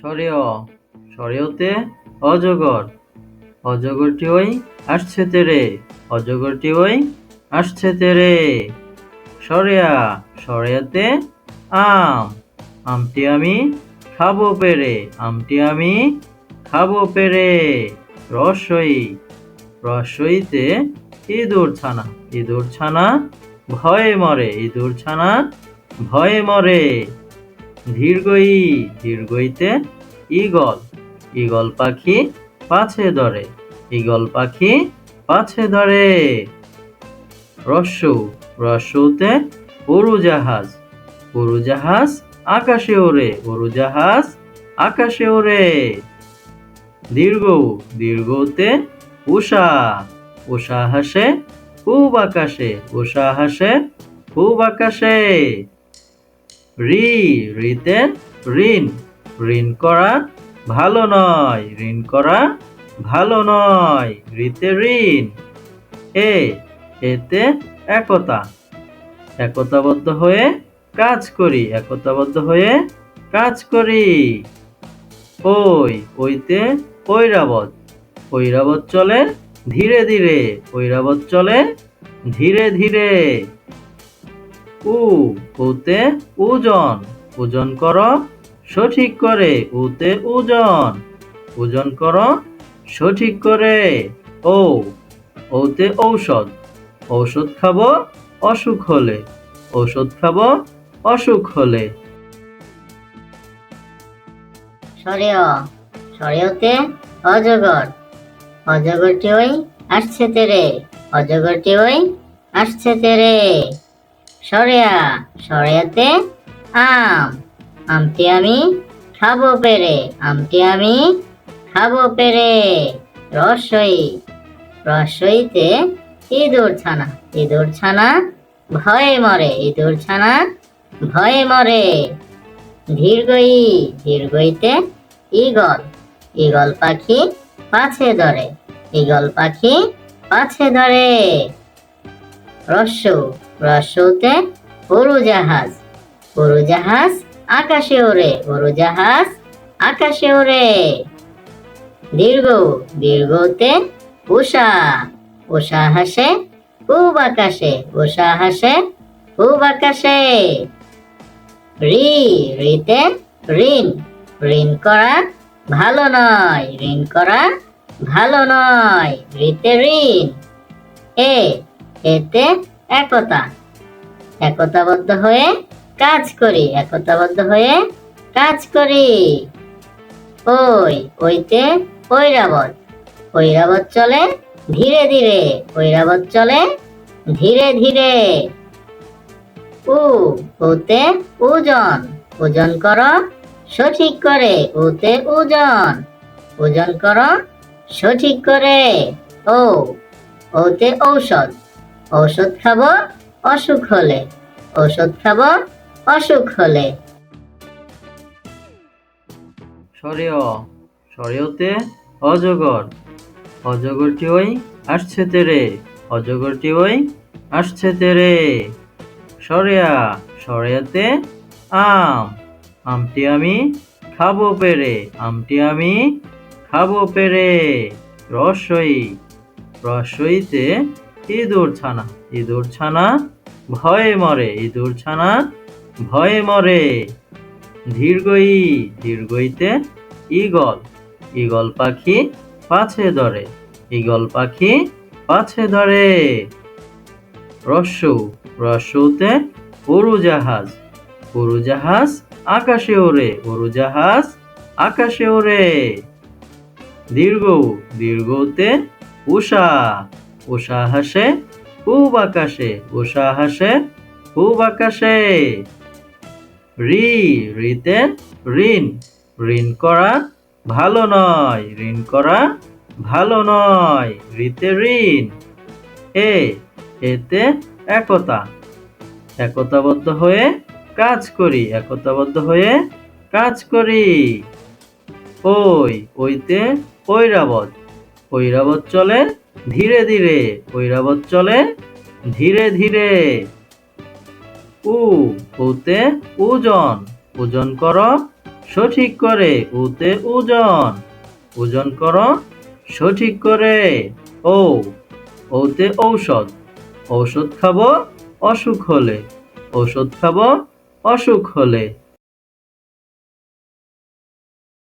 সরেয় সরেয়তে অজগর। অজগরটি ওই আসছে তেরে। অজগরটি ওই আসছে তেরে। সরেয়া। সরেয়াতে আম। আমটি আমি খাব পেরে। আমটি আমি খাব পেরে। রসই। রসইতে ইঁদুর ছানা। ইঁদুর ছানা ভয়ে মরে। ইঁদুর ছানা ভয়ে মরে। দীর্ঘই দীর্ঘইতে ঈগল। ঈগল পাখি পাছে ধরে, ঈগল পাখি পাছে ধরে। রস্যু রস্যুতে উড়োজাহাজ উড়োজাহাজ আকাশে ওড়ে, উড়োজাহাজ আকাশে ওড়ে। দীর্ঘ, দীর্ঘতে উষা উষা হাসে, খুব আকাশে, উষা হাসে, খুব আকাশে। রি, রিতে ঋণ। ঋণ করা ভালো নয়, ঋণ করা ভালো নয়, রিতে ঋণ। এ, এতে একতা। একতাবদ্ধ হয়ে কাজ করি, একতাবদ্ধ হয়ে কাজ করি। ওই, ওইতে ঐরাবত ঐরাবত চলে ধীরে ধীরে ঐরাবত চলে ধীরে ধীরে। উ উতে ওজন ওজন কর, সঠিক করে। উতে ওজন ওজন কর, সঠিক করে। ও ওতে ঔষধ। ঔষধ খাব অসুখ হলে। ঔষধ খাব অসুখ হলে। সরেয় অজগর। অজগরটি ওই আসছে তেরে। অজগরটি ওই আসছে তেরে। সরেয়া, সরেয়াতে আম। আমটি আমি খাব পেরে। আমটি আমি খাব পেরে। রসই। রসইতে ইঁদুর ছানা। ইঁদুর ছানা ভয়ে মরে। ইঁদুর ছানা ভয়ে মরে। দীর্ঘই দীর্ঘইতে ঈগল। ঈগল পাখি পাছে ধরে। ঈগল পাখি পাছে ধরে। রস্যু। রস্যুতে উড়োজাহাজ উড়োজাহাজ আকাশে ওড়ে উড়োজাহাজ আকাশে ওড়ে দীর্ঘ, দীর্ঘতে, উষা উষা হাসে খুব আকাশে, উষা হাসে খুব আকাশে। রি, রিতে, ঋণ ঋণ করা ভালো নয়, ঋণ করা ভালো নয়, রিতে ঋণ। এ, এতে একতা। একতাবদ্ধ হয়ে কাজ করি, একতাবদ্ধ হয়ে কাজ করি। ওই, ওইতে ঐরাবত। ঐরাবত চলে ধীরে ধীরে, ঐরাবত চলে ধীরে ধীরে। উ ওতে ওজন ওজন কর, সঠিক করে। ওতে ওজন ওজন কর, সঠিক করে। ও, ওতে ঔষধ। ঔষধ খাব, অসুখ হলে। ঔষধ খাব, অসুখ হলে। সরেয় সরেয়তে অজগর। অজগরটি ওই আসছে তেরে। অজগরটি ওই আসছে তেরে। আম। আমটি আমি খাব পেরে। আমটি আমি খাব পেরে। রসই। রসইতে ইঁদুর ছানা ইঁদুর ছানা ভয়ে মরে, ইঁদুর ছানা ভয়ে মরে। দীর্ঘই দীর্ঘইতে ঈগল ঈগল পাখি পাছে ধরে, ঈগল পাখি পাছে ধরে। রস্যু, রস্যুতে উড়োজাহাজ উড়োজাহাজ আকাশে ওড়ে, উড়োজাহাজ আকাশে ওরে দীর্ঘ, দীর্ঘতে উষা উষা হাসে খুব আকাশে। উষা হাসে খুব আকাশে। রি, রিতে ঋণ। ঋণ করা ভালো নয়। ঋণ করা ভালো নয়। রিতে ঋণ। এ, এতে একতা। একতাবদ্ধ হয়ে কাজ করি। একতাবদ্ধ হয়ে কাজ করি। ওই, ওইতে ঐরাবত। ঐরাবত চলে ধীরে ধীরে ঐরাবত চলে, ধীরে ধীরে। উ ওতে ওজন ওজন কর, সঠিক করে উতে ওজন ওজন কর, সঠিক করে। ও ওতে ঔষধ ঔষধ খাব অসুখ হলে, ঔষধ খাব অসুখ হলে।